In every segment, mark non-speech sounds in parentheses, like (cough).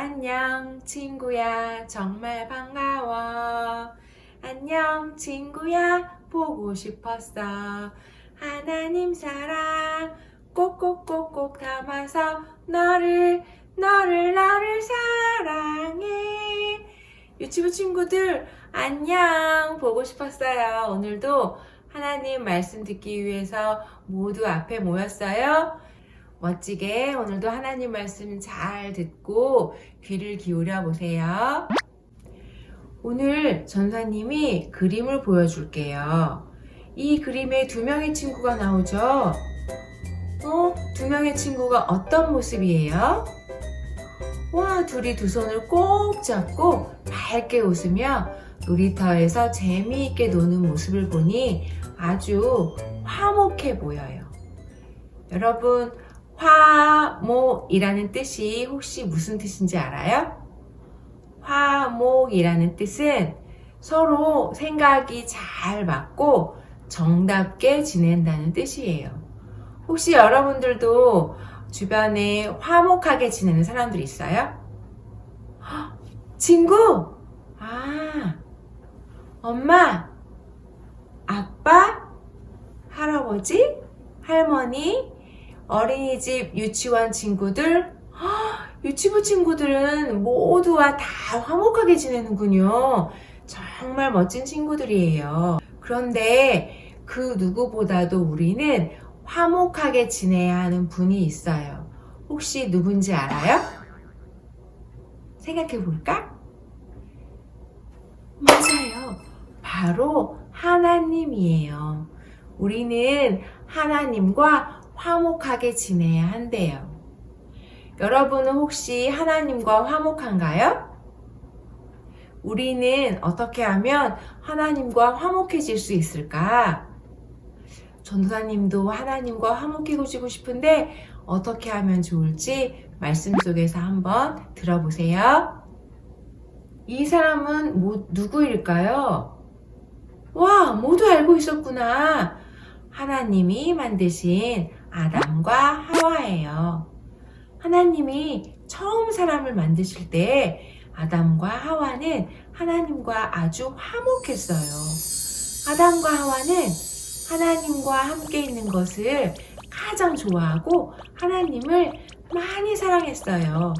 안녕, 친구야. 정말 반가워. 안녕, 친구야. 보고 싶었어. 하나님 사랑 꼭꼭꼭꼭 담아서 너를, 너를, 너를 사랑해. 유치부 친구들, 안녕. 보고 싶었어요. 오늘도 하나님 말씀 듣기 위해서 모두 앞에 모였어요. 멋지게 오늘도 하나님 말씀 잘 듣고 귀를 기울여 보세요. 오늘 전사님이 그림을 보여줄게요. 이 그림에 두 명의 친구가 나오죠? 어? 두 명의 친구가 어떤 모습이에요? 와, 둘이 두 손을 꼭 잡고 밝게 웃으며 놀이터에서 재미있게 노는 모습을 보니 아주 화목해 보여요. 여러분, 화목이라는 뜻이 혹시 무슨 뜻인지 알아요? 화목이라는 뜻은 서로 생각이 잘 맞고 정답게 지낸다는 뜻이에요. 혹시 여러분들도 주변에 화목하게 지내는 사람들 있어요? 헉, 친구? 아, 엄마? 아빠? 할아버지? 할머니? 어린이집, 유치원 친구들, 헉, 유치부 친구들은 모두와 다 화목하게 지내는군요. 정말 멋진 친구들이에요. 그런데 그 누구보다도 우리는 화목하게 지내야 하는 분이 있어요. 혹시 누군지 알아요? 생각해 볼까? 맞아요. 바로 하나님이에요. 우리는 하나님과 화목하게 지내야 한대요. 여러분은 혹시 하나님과 화목한가요? 우리는 어떻게 하면 하나님과 화목해질 수 있을까? 전도사님도 하나님과 화목해지고 싶은데 어떻게 하면 좋을지 말씀 속에서 한번 들어보세요. 이 사람은 뭐, 누구일까요? 와, 모두 알고 있었구나. 하나님이 만드신 아담과 하와예요. 하나님이 처음 사람을 만드실 때 아담과 하와는 하나님과 아주 화목했어요. 아담과 하와는 하나님과 함께 있는 것을 가장 좋아하고 하나님을 많이 사랑했어요.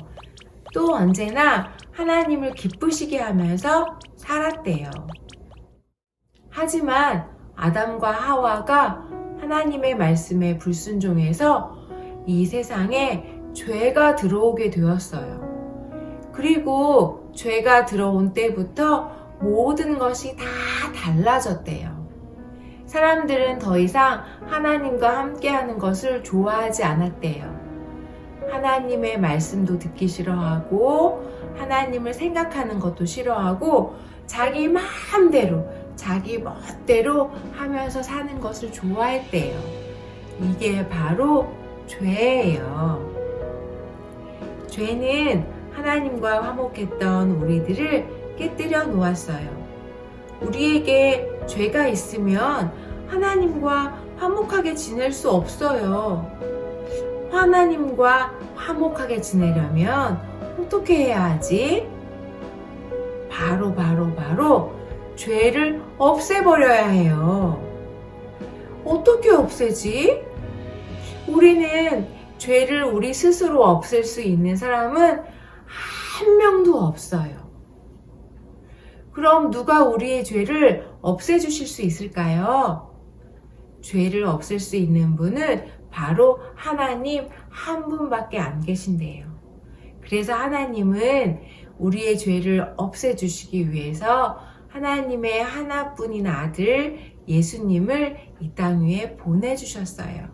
또 언제나 하나님을 기쁘시게 하면서 살았대요. 하지만 아담과 하와가 하나님의 말씀에 불순종해서 이 세상에 죄가 들어오게 되었어요. 그리고 죄가 들어온 때부터 모든 것이 다 달라졌대요. 사람들은 더 이상 하나님과 함께하는 것을 좋아하지 않았대요. 하나님의 말씀도 듣기 싫어하고, 하나님을 생각하는 것도 싫어하고, 자기 마음대로, 자기 멋대로 하면서 사는 것을 좋아했대요. 이게 바로 죄예요. 죄는 하나님과 화목했던 우리들을 깨뜨려 놓았어요. 우리에게 죄가 있으면 하나님과 화목하게 지낼 수 없어요. 하나님과 화목하게 지내려면 어떻게 해야 하지? 바로, 바로, 바로 죄를 없애버려야 해요. 어떻게 없애지? 우리는 죄를 우리 스스로 없앨 수 있는 사람은 한 명도 없어요. 그럼 누가 우리의 죄를 없애주실 수 있을까요? 죄를 없앨 수 있는 분은 바로 하나님 한 분밖에 안 계신데요. 그래서 하나님은 우리의 죄를 없애주시기 위해서 하나님의 하나뿐인 아들 예수님을 이 땅 위에 보내주셨어요.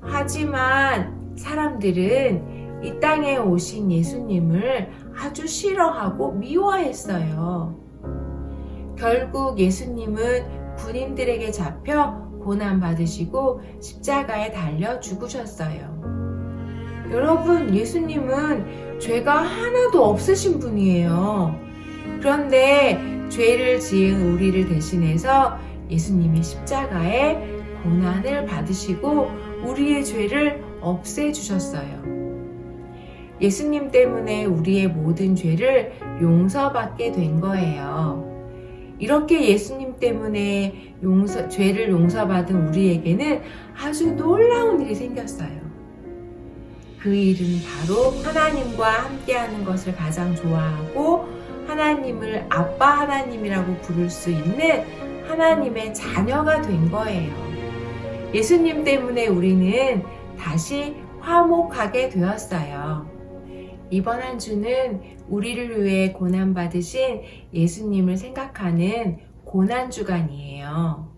하지만 사람들은 이 땅에 오신 예수님을 아주 싫어하고 미워했어요. 결국 예수님은 군인들에게 잡혀 고난받으시고 십자가에 달려 죽으셨어요. 여러분, 예수님은 죄가 하나도 없으신 분이에요. 그런데 죄를 지은 우리를 대신해서 예수님이 십자가에 고난을 받으시고 우리의 죄를 없애주셨어요. 예수님 때문에 우리의 모든 죄를 용서받게 된 거예요. 이렇게 예수님 때문에 용서, 죄를 용서받은 우리에게는 아주 놀라운 일이 생겼어요. 그 일은 바로 하나님과 함께하는 것을 가장 좋아하고 하나님을 아빠 하나님이라고 부를 수 있는 하나님의 자녀가 된 거예요. 예수님 때문에 우리는 다시 화목하게 되었어요. 이번 한 주는 우리를 위해 고난받으신 예수님을 생각하는 고난주간이에요.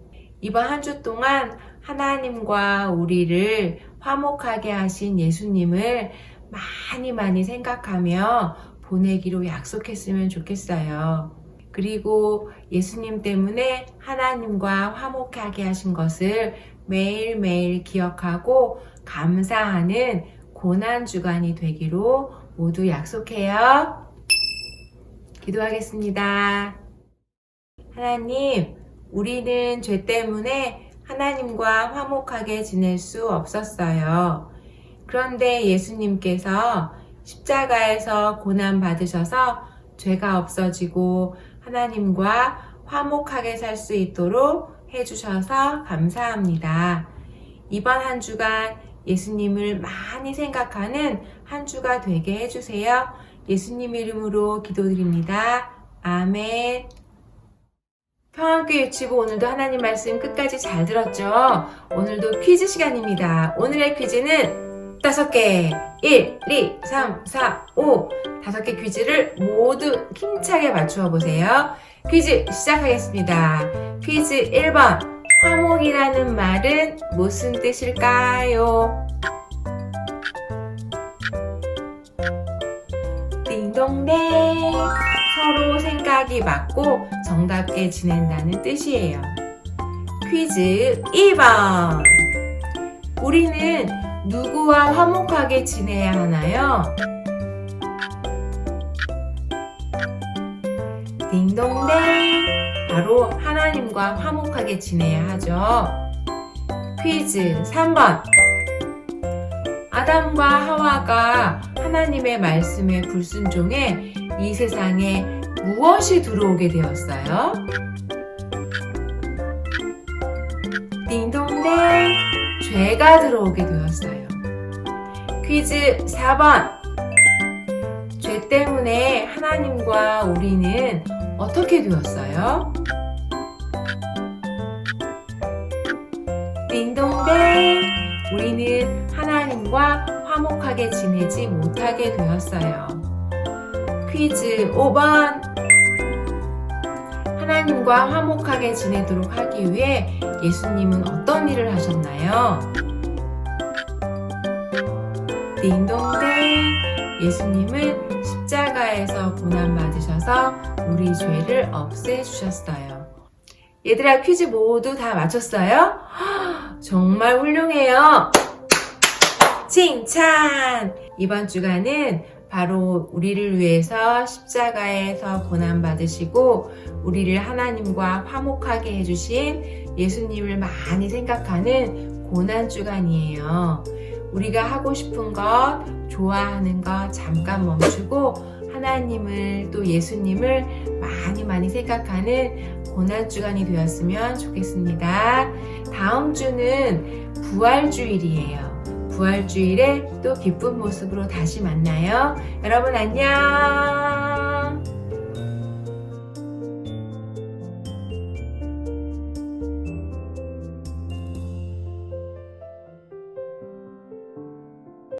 이번 한 주 동안 하나님과 우리를 화목하게 하신 예수님을 많이 많이 생각하며 보내기로 약속했으면 좋겠어요. 그리고 예수님 때문에 하나님과 화목하게 하신 것을 매일매일 기억하고 감사하는 고난주간이 되기로 모두 약속해요. 기도하겠습니다. 하나님, 우리는 죄 때문에 하나님과 화목하게 지낼 수 없었어요. 그런데 예수님께서 십자가에서 고난 받으셔서 죄가 없어지고 하나님과 화목하게 살 수 있도록 해주셔서 감사합니다. 이번 한 주간 예수님을 많이 생각하는 한 주가 되게 해주세요. 예수님 이름으로 기도드립니다. 아멘. 평안교회 유치부 오늘도 하나님 말씀 끝까지 잘 들었죠? 오늘도 퀴즈 시간입니다. 오늘의 퀴즈는 다섯 개. 1, 2, 3, 4, 5. 다섯 개 퀴즈를 모두 힘차게 맞추어 보세요. 퀴즈 시작하겠습니다. 퀴즈 1번. 화목이라는 말은 무슨 뜻일까요? 딩동댕. 서로 생각이 맞고 정답게 지낸다는 뜻이에요. 퀴즈 2번. 우리는 누구와 화목하게 지내야 하나요? 딩동댕. 바로 하나님과 화목하게 지내야 하죠. 퀴즈 3번. 아담과 하와가 하나님의 말씀에 불순종해 이 세상에 무엇이 들어오게 되었어요? 딩동댕. 죄가 들어오게 되었어요. 퀴즈 4번. 죄 때문에 하나님과 우리는 어떻게 되었어요? 딩동댕. 우리는 하나님과 화목하게 지내지 못하게 되었어요. 퀴즈 5번. 하나님과 화목하게 지내도록 하기 위해 예수님은 어떤 일을 하셨나요? 딩동댕. 예수님은 십자가에서 고난받으셔서 우리 죄를 없애주셨어요. 얘들아 퀴즈 모두 다 맞췄어요? (gasps) 정말 훌륭해요. 칭찬! 이번 주간은 바로 우리를 위해서 십자가에서 고난받으시고 우리를 하나님과 화목하게 해주신 예수님을 많이 생각하는 고난주간이에요. 우리가 하고 싶은 것, 좋아하는 것 잠깐 멈추고 하나님을 또 예수님을 많이 많이 생각하는 고난주간이 되었으면 좋겠습니다. 다음 주는 부활주일이에요. 부활주일에 또 기쁜 모습으로 다시 만나요. 여러분 안녕!